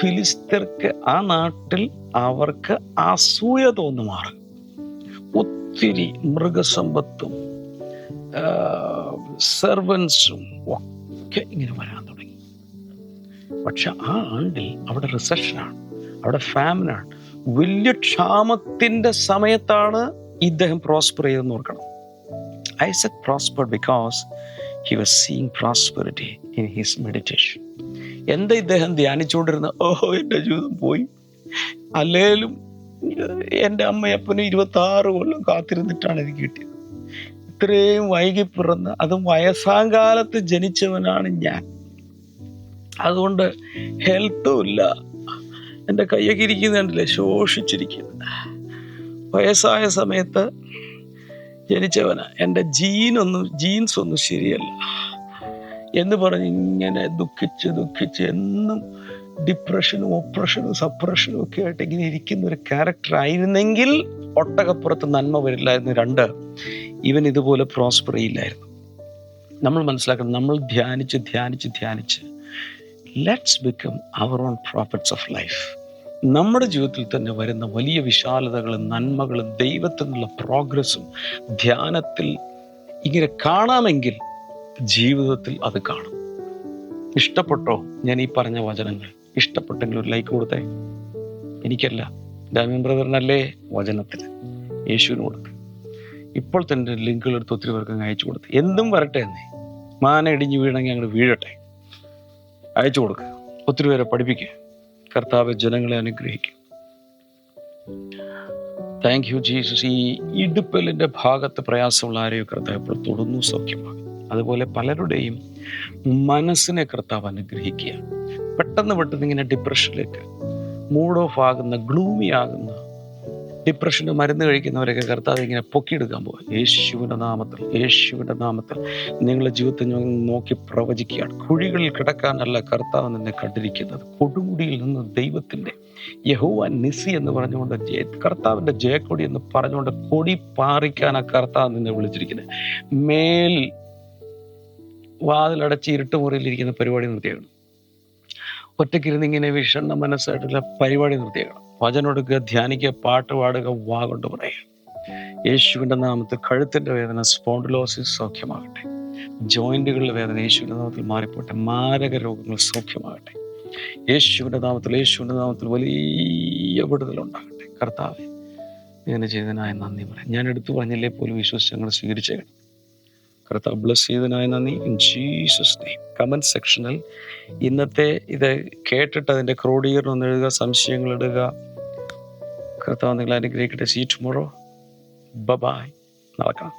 ഫിലിസ്തർക്ക് ആ നാട്ടിൽ അവർക്ക് അസൂയ തോന്നുമാറ്. ഒത്തിരി മൃഗസമ്പത്തും സെർവൻസും ഒക്കെ ഇങ്ങനെ വരാൻ തുടങ്ങി. പക്ഷെ ആ ആണ്ടിൽ അവിടെ റിസഷനാണ് അവിടെ ഫാമിനാണ് വലിയ ക്ഷാമത്തിന്റെ സമയത്താണ് ഇദ്ദേഹം പ്രോസ്പർ ചെയ്തെന്ന് ഓർക്കണം. Isaac prosper because he was seeing prosperity in his meditation എന്താ ഇദ്ദേഹം ധ്യാനിച്ചുകൊണ്ടിരുന്ന ഓഹോ എന്റെ ജീവിതം പോയി. അല്ലേലും എന്റെ അമ്മയപ്പനും ഇരുപത്തി ആറ് കൊല്ലം കാത്തിരുന്നിട്ടാണ് എനിക്ക് കിട്ടിയത്. ഇത്രയും വൈകി പിറന്ന് അതും വയസ്സാങ്കാലത്ത് ജനിച്ചവനാണ് ഞാൻ. അതുകൊണ്ട് ഹെൽത്തും ഇല്ല. എന്റെ കയ്യൊക്കെ ഇരിക്കുന്നുണ്ടല്ലേ? ശോഷിച്ചിരിക്കുന്നു. വയസ്സായ സമയത്ത് ജനിച്ചവനാ. എന്റെ ജീനൊന്നും ജീൻസ് ഒന്നും ശരിയല്ല. എന്ന് പറഞ്ഞ് ഇങ്ങനെ ദുഃഖിച്ച് ദുഃഖിച്ച് എന്നും ഡിപ്രഷനും ഒപ്രഷനും സപ്രഷനും ഒക്കെ ആയിട്ട് ഇങ്ങനെ ഇരിക്കുന്ന ഒരു ക്യാരക്ടർ ആയിരുന്നെങ്കിൽ ഒട്ടകപ്പുറത്ത് നന്മ വരില്ലായിരുന്നു. രണ്ട് ഇവൻ ഇതുപോലെ പ്രോസ്പർ ചെയ്യില്ലായിരുന്നു. നമ്മൾ മനസ്സിലാക്കണം നമ്മൾ ധ്യാനിച്ച് ധ്യാനിച്ച് ധ്യാനിച്ച് let's become our own prophets of life നമ്മുടെ ജീവിതത്തിൽ തന്നെ വരുന്ന വലിയ വിശാലതകളും നന്മകളും ദൈവത്തിൽ നിന്നുള്ള പ്രോഗ്രസ്സും ധ്യാനത്തിൽ ഇങ്ങനെ കാണാമെങ്കിൽ ജീവിതത്തിൽ അത് കാണും. ഇഷ്ടപ്പെട്ടോ? ഞാൻ ഈ പറഞ്ഞ വചനങ്ങൾ. ഇഷ്ടപ്പെട്ടെങ്കിൽ ഒരു ലൈക്ക് കൊടുത്തേ. എനിക്കല്ല. ഡാമിൻ ബ്രദറിനല്ലേ വചനത്തിൽ യേശുവിന് കൊടുത്ത് ഇപ്പോൾ തന്നെ ലിങ്കുകൾ എടുത്ത് ഒത്തിരി പേർക്ക് അങ്ങ് അയച്ചു കൊടുത്ത്. എന്തും വരട്ടെ എന്നേ. മാന ഇടിഞ്ഞു വീണെങ്കിൽ അങ്ങോട്ട് വീഴട്ടെ. അയച്ചു കൊടുക്കുക ഒത്തിരി പേരെ പഠിപ്പിക്കുക കർത്താവ് ജനങ്ങളെ അനുഗ്രഹിക്കും. താങ്ക് യു ജീസസ് ഈ ഇടുപ്പലിന്റെ ഭാഗത്ത് പ്രയാസമുള്ള ആരെയോ കർത്താവ് ഇപ്പോൾ തൊടുന്നു സൗഖ്യമാകും അതുപോലെ പലരുടെയും മനസ്സിനെ കർത്താവ് അനുഗ്രഹിക്കുക പെട്ടെന്ന് പെട്ടെന്ന് ഇങ്ങനെ ഡിപ്രഷനിലേക്ക് മൂഡ് ഓഫ് ആകുന്ന ഗ്ലൂമി ആകുന്ന ഡിപ്രഷന് മരുന്ന് കഴിക്കുന്നവരൊക്കെ കർത്താവ് ഇങ്ങനെ പൊക്കിയെടുക്കാൻ പോകും യേശുവിന്റെ നാമത്തിൽ യേശുവിന്റെ നാമത്തിൽ നിങ്ങളുടെ ജീവിതത്തിൽ നോക്കി പ്രവചിക്കുകയാണ്. കുഴികളിൽ കിടക്കാനല്ല കർത്താവ് നിന്നെ കണ്ടിരിക്കുന്നത്. കൊടുമുടിയിൽ നിന്ന് ദൈവത്തിന്റെ യഹോവ നിസി എന്ന് പറഞ്ഞുകൊണ്ട് കർത്താവിന്റെ ജയക്കൊടി എന്ന് പറഞ്ഞുകൊണ്ട് കൊടി പാറിക്കാൻ ആ കർത്താവ് നിന്നെ വിളിച്ചിരിക്കുന്നത്. മേൽ വാതിലടച്ച് ഇരുട്ട് മുറിയിലിരിക്കുന്ന പരിപാടി നിർത്തിയേക്കണം ഒറ്റയ്ക്കിരുന്ന് ഇങ്ങനെ വിഷണ്ണ മനസ്സായിട്ടുള്ള പരിപാടി നിർത്തിയേക്കണം. വചനം എടുക്കുക ധ്യാനിക്കുക പാട്ട് പാടുക വാ കൊണ്ട് പറയുക. യേശുവിന്റെ നാമത്തിൽ കഴുത്തിന്റെ വേദന സ്പോണ്ടിലോസിസ് സൗഖ്യമാകട്ടെ. ജോയിന്റുകളുടെ വേദന യേശുവിന്റെ നാമത്തിൽ മാറിപ്പോട്ടെ. മാരക രോഗങ്ങൾ സൗഖ്യമാകട്ടെ. യേശുവിന്റെ നാമത്തിൽ യേശുവിന്റെ നാമത്തിൽ വലിയ വിടുതലുണ്ടാകട്ടെ കർത്താവെ ഇങ്ങനെ ചെയ്തതിനായ നന്ദി പറയാം. ഞാൻ എടുത്തു പറഞ്ഞില്ലേ പോലും വിശ്വസിച്ച് ഞങ്ങൾ സ്വീകരിച്ചേക്കണം. കർത്താവ് ബ്ലസ് ചെയ്തതിനായി നന്ദി. ഇൻ ജീസസ് നെയ്മ് കമന്റ് സെക്ഷനിൽ ഇന്നത്തെ ഇത് കേട്ടിട്ട് അതിന്റെ ക്രോഡീകരണം എഴുതുക സംശയങ്ങൾ ഇടുക. കർത്താവ് നിങ്ങൾ അനുഗ്രഹിക്കട്ടെ. സീ ടുമോറോ ബബായ് നടക്കണം